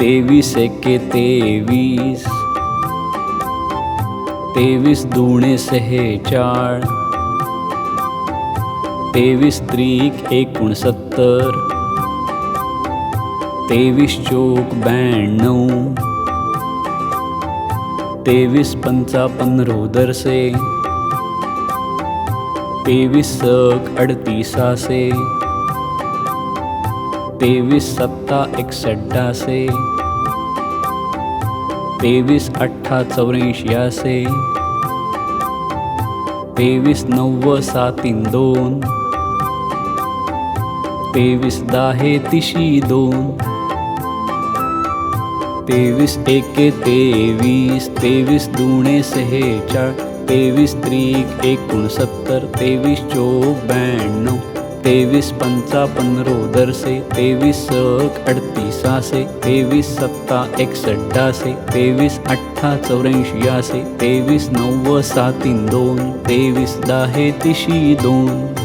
तेवीस एके तेवीस. तेवीस दुणे सेहेचाळ तेवीस त्रिक एकोणसत्तर. तेवीस चोक ब्याण्णव. तेवीस पंचा पंधरोदरसे तेवीस सक अडतीसासे. तेवीस सत्ता एकसष्टासे तेवीस अठ्ठा चौऱ्याऐंशी तेवीस नव्व सातीन दोन. तेवीस दाहे तिशी दोन. तेवीस एके तेवीस तेवीस दुणे सेहेचाळ. तेवीस त्रिक एकोणसत्तर तेवीस चोक ब्याण्णव तेवीस पंचा पंधरोदरसे तेवीस सक अडतीसासे तेवीस सत्ता एकसष्टासे तेवीस अठ्ठा चौऱ्याऐंशी तेवीस नव्व सातीन दोन तेवीस दाहे तिशी दोन.